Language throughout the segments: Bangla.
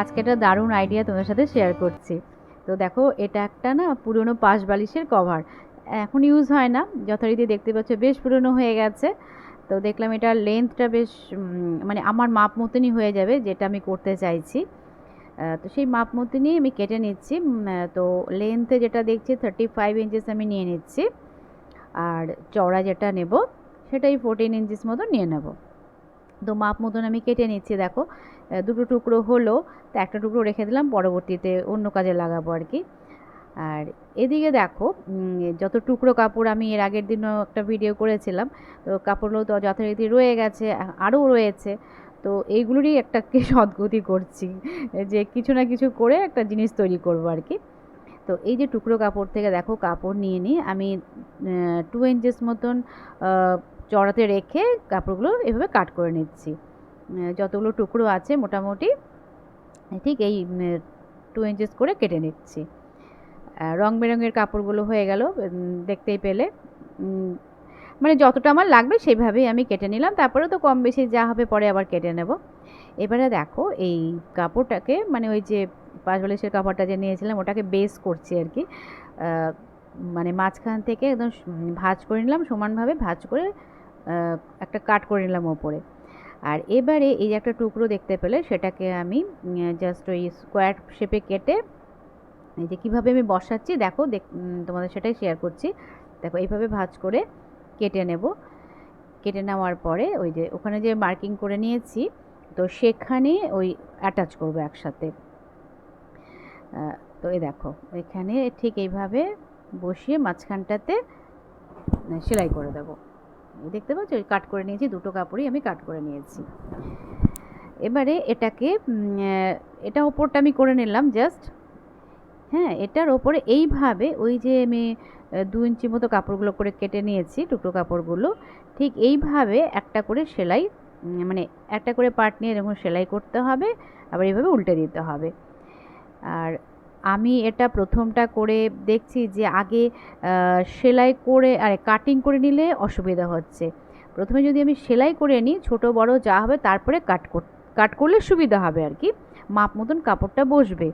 আজকে একটা দারুণ আইডিয়া তোমার সাথে শেয়ার করছি। তো দেখো, এটা একটা না পুরনো পাশ বালিশের কভার এখন ইউজ হয় না, যথারীতি দেখতে পাচ্ছ বেশ পুরনো হয়ে গেছে। তো দেখলাম এটার লেন্থটা বেশ মানে আমার মাপ মতনই হয়ে যাবে, যেটা আমি করতে চাইছি। তো সেই মাপ মতনই আমি কেটে নিচ্ছি। তো লেন্থে যেটা দেখছি থার্টি ফাইভ ইঞ্চেস আমি নিয়ে নিচ্ছি। আর চওড়া যেটা নেব, সেটাই ফোরটিন ইঞ্চিস মতো নিয়ে নেব। তো মাপ মতন আমি কেটে নিচ্ছি, দেখো। দুটো টুকরো হলো, তো একটা টুকরো রেখে দিলাম, পরবর্তীতে অন্য কাজে লাগাবো আর কি। আর এদিকে দেখো যত টুকরো কাপড় আমি এর আগের দিনও একটা ভিডিও করেছিলাম, তো কাপড়গুলো তো যথারীতি রয়ে গেছে আরও রয়েছে, তো এইগুলোরই একটা কি সদ্গতি করছি, যে কিছু না কিছু করে একটা জিনিস তৈরি করব আর কি। তো এই যে টুকরো কাপড় থেকে দেখো, কাপড় নিয়ে নিই আমি টু ইঞ্চেস মতন চড়াতে রেখে কাপড়গুলো এভাবে কাট করে নিচ্ছি। যতগুলো টুকরো আছে মোটামুটি, ঠিক এই টু ইঞ্চেস করে কেটে নিচ্ছি। রং বেরঙের কাপড়গুলো হয়ে গেল দেখতেই পেলে। মানে যতটা আমার লাগবে সেইভাবেই আমি কেটে নিলাম। তারপরে তো কম বেশি যা হবে পরে আবার কেটে নেব। এবারে দেখো, এই কাপড়টাকে মানে ওই যে পাঁচ বালিশের কাপড়টা যে নিয়েছিলাম, ওটাকে বেস করছি আর কি। মানে মাঝখান থেকে একদম ভাঁজ করে নিলাম, সমানভাবে ভাঁজ করে একটা কাট করে নিলাম ওপরে। আর এবারে এই যে একটা টুকরো দেখতে পেলে, সেটাকে আমি জাস্ট ওই স্কোয়ার শেপে কেটে, এই যে কীভাবে আমি বসাচ্ছি, দেখো তোমাদের সেটাই শেয়ার করছি। দেখো, এইভাবে ভাজ করে কেটে নেব। কেটে নেওয়ার পরে ওই যে ওখানে যে মার্কিং করে নিয়েছি, তো সেখানে ওই অ্যাটাচ করব একসাথে। তো এই দেখো, এখানে ঠিক এইভাবে বসিয়ে মাঝখানটাতে, সেলাই করে দেবো। দেখতে পাচ্ছ? কাট করে নিয়েছি, দুটো কাপড়ই আমি কাট করে নিয়েছি। এবারে এটাকে এটা ওপরটা আমি করে নিলাম জাস্ট হ্যাঁ এটার ওপরে এইভাবে ওই যে আমি দু ইঞ্চি মতো কাপড়গুলো করে কেটে নিয়েছি, টুকরো কাপড়গুলো, ঠিক এইভাবে একটা করে সেলাই মানে একটা করে পার্ট নিয়ে এরকম সেলাই করতে হবে, আবার এইভাবে উল্টে দিতে হবে। আর আমি এটা প্রথমটা করে দেখছি যে আগে সেলাই করে, আর কাটিং করে নিলে অসুবিধা হচ্ছে। প্রথমে যদি আমি সেলাই করে নিই, ছোট, বড় যা হবে তারপরে কাট কাট করলে সুবিধা হবে আর কি। মাপ মতন কাপড়টা বসবে।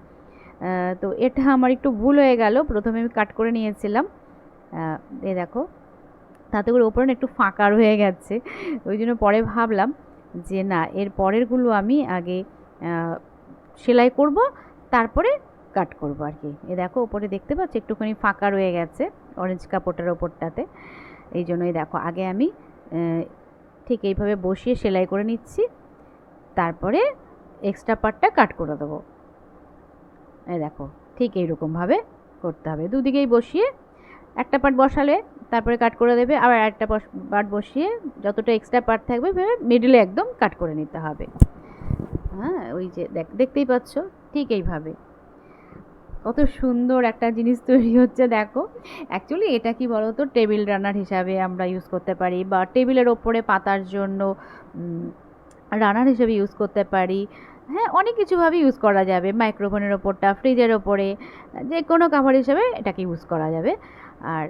তো এটা আমার একটু ভুল হয়ে গেল। প্রথমে আমি কাট করে নিয়েছিলাম। এ দেখো, তাতে করে ওপরে একটু ফাঁকা রয়ে গেছে। ওই জন্য পরে ভাবলাম যে না, এর পরেরগুলো আমি আগে সেলাই করব, তারপরে কাট করব আর কি। এ দেখো ওপরে দেখতে পাচ্ছ, একটুখানি ফাঁকা রয়ে গেছে অরেঞ্জ কাপড়টার ওপরটাতে। এই জন্যই দেখো, আগে আমি ঠিক এইভাবে বসিয়ে সেলাই করে নিচ্ছি, তারপরে এক্সট্রা পার্টটা কাট করে দেবো। এই দেখো, ঠিক এইরকমভাবে করতে হবে। দুদিকেই বসিয়ে একটা পার্ট বসালে তারপরে কাট করে দেবে, আবার একটা পার্ট বসিয়ে যতটা এক্সট্রা পার্ট থাকবে, ভেবে মিডিলে একদম কাট করে নিতে হবে। হ্যাঁ ওই যে দেখ, দেখতেই পাচ্ছ, ঠিক এইভাবে। কত সুন্দর একটা জিনিস তৈরি হচ্ছে, দেখো। অ্যাকচুয়ালি এটা কি বলো তো টেবিল রানার হিসাবে আমরা ইউজ করতে পারি বা টেবিলের ওপরে পাতার জন্য রানার হিসেবে ইউজ করতে পারি। হ্যাঁ অনেক কিছুভাবে ইউজ করা যাবে। মাইক্রোফোনের ওপরটা ফ্রিজের ওপরে, যে কোনো কাভার হিসেবে এটাকে ইউজ করা যাবে। আর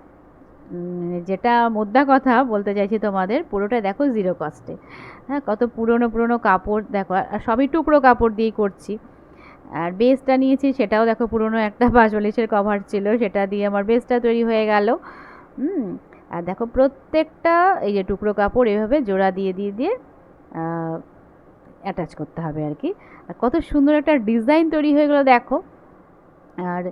যেটা মোদ্দা কথা বলতে চাইছি তোমাদের পুরোটা দেখো জিরো কস্টে হ্যাঁ কত পুরনো পুরনো কাপড়, দেখো, আর সবই টুকরো কাপড় দিয়েই করছি। আর বেসটা নিয়েছি, সেটাও দেখো পুরনো একটা বাঁশবালিশের কভার ছিল, সেটা দিয়ে আমার বেসটা তৈরি হয়ে গেল। হুম, আর দেখো প্রত্যেকটা এই যে টুকরো কাপড় এভাবে জোড়া দিয়ে দিয়ে দিয়ে অ্যাটাচ করতে হবে আর কি। আর কত সুন্দর একটা ডিজাইন তৈরি হয়ে গেলো দেখো। আর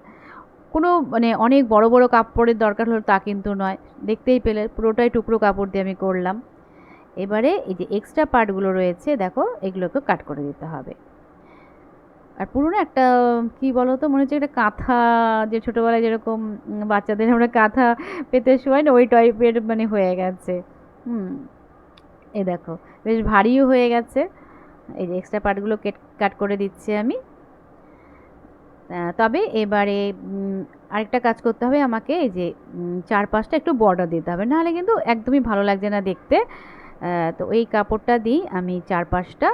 কোনো মানে অনেক বড় বড় কাপড়ের দরকার হলো তা কিন্তু নয়, দেখতেই পেলে, পুরোটাই টুকরো কাপড় দিয়ে আমি করলাম। এবারে এই যে এক্সট্রা পার্টগুলো রয়েছে, দেখো এগুলোকে কাট করে দিতে হবে। আর পুরোনো একটা, কি বলো তো মনে হচ্ছে একটা কাঁথা যে ছোটোবেলায় যেরকম বাচ্চাদের আমরা কাঁথা পেতে শোয়াই না, ওই টাইপের মানে হয়ে গেছে। হুম, এ দেখো, বেশ ভারীও হয়ে গেছে। এই যে এক্সট্রা পার্টগুলো কেট কাট করে দিচ্ছি আমি। তবে এবারে আরেকটা কাজ করতে হবে আমাকে, এই যে চারপাশটা একটু বর্ডার দিতে হবে। নাহলে কিন্তু একদমই ভালো লাগছে না দেখতে। তো এই কাপড়টা দিয়েই আমি চারপাশটা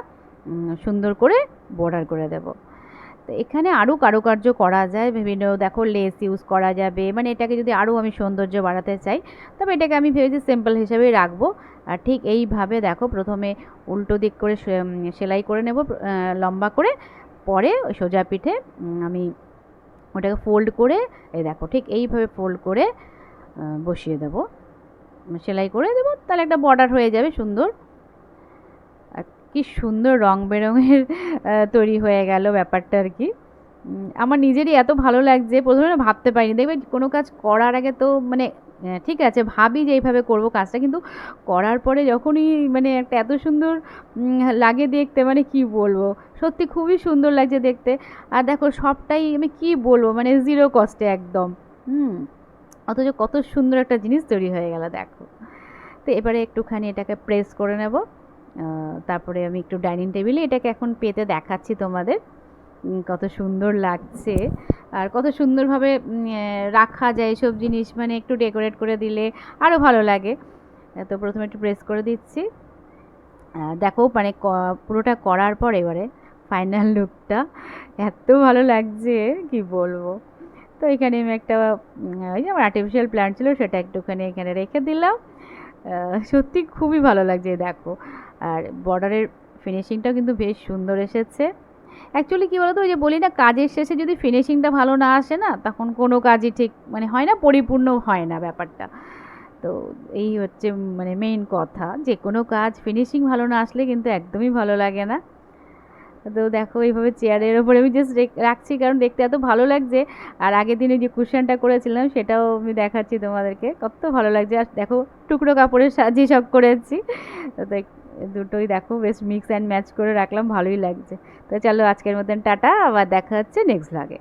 সুন্দর করে বর্ডার করে দেব। তো এখানে আরও কারুকার্য করা যায়, বিভিন্ন দেখো লেস ইউজ করা যাবে মানে এটাকে যদি আরও আমি সৌন্দর্য বাড়াতে চাই, তবে এটাকে আমি ভেবেছি সিম্পল হিসেবেই রাখব। আর ঠিক এইভাবে দেখো প্রথমে উল্টো দিক করে সেলাই করে নেব লম্বা করে, পরে সোজা পিঠে আমি ওটাকে ফোল্ড করে, এই দেখো ঠিক এইভাবে ফোল্ড করে বসিয়ে দেবো। সেলাই করে দেবো, তাহলে একটা বর্ডার হয়ে যাবে সুন্দর। কি সুন্দর রং বেরঙের তৈরি হয়ে গেল ব্যাপারটা আর কি। আমার নিজেরই এত ভালো লাগছে, প্রথমে ভাবতে পারিনি। দেখবে কোনো কাজ করার আগে তো মানে ঠিক আছে, ভাবি যে এইভাবে করব কাজটা, কিন্তু করার পরে যখনই মানে একটা এত সুন্দর লাগে দেখতে মানে কি বলব? সত্যি খুবই সুন্দর লাগছে দেখতে। আর দেখো সবটাই আমি কি বলব? মানে জিরো কস্টে একদম। হুম, অথচ কত সুন্দর একটা জিনিস তৈরি হয়ে গেল, দেখো। তো এবারে একটুখানি এটাকে প্রেস করে নেব। তারপরে আমি একটু ডাইনিং টেবিলে এটাকে এখন পেতে দেখাচ্ছি তোমাদের। কত সুন্দর লাগছে। আর কত সুন্দরভাবে রাখা যায় সব জিনিস মানে একটু ডেকোরেট করে দিলে আরও ভালো লাগে। তো প্রথমে একটু প্রেস করে দিচ্ছি। দেখো মানে পুরোটা করার পর এবারে ফাইনাল লুকটা। এত ভালো লাগছে, কি বলব। তো এখানে আমি একটা ওই যে আমার আর্টিফিশিয়াল প্ল্যান্ট ছিল, সেটা একটুখানি এখানে রেখে দিলাম। সত্যি খুবই ভালো লাগছে দেখো। আর বর্ডারের ফিনিশিংটাও কিন্তু বেশ সুন্দর এসেছে। অ্যাকচুয়ালি কী বলতো, ওই যে বলি না, কাজের শেষে যদি ফিনিশিংটা ভালো না আসে না, তখন কোনো কাজই ঠিক মানে হয় না, পরিপূর্ণ হয় না ব্যাপারটা। তো এই হচ্ছে মানে মেইন কথা যে কোনো কাজ ফিনিশিং ভালো না আসলে কিন্তু একদমই ভালো লাগে না। তো দেখো, এইভাবে চেয়ারের ওপরে আমি জাস্ট রাখছি কারণ দেখতে এত ভালো লাগছে। আর আগের দিনে যে কুশনটা করেছিলাম, সেটাও আমি দেখাচ্ছি তোমাদেরকে। কত ভালো লাগছে। আর দেখো, টুকরো কাপড়ের সাজিয়ে সব করেছি। তো দুটোই দেখো, বেশ মিক্স অ্যান্ড ম্যাচ করে রাখলাম, ভালোই লাগছে। তো চলো, আজকের মতন টাটা। আবার দেখা হচ্ছে নেক্সট ভাগে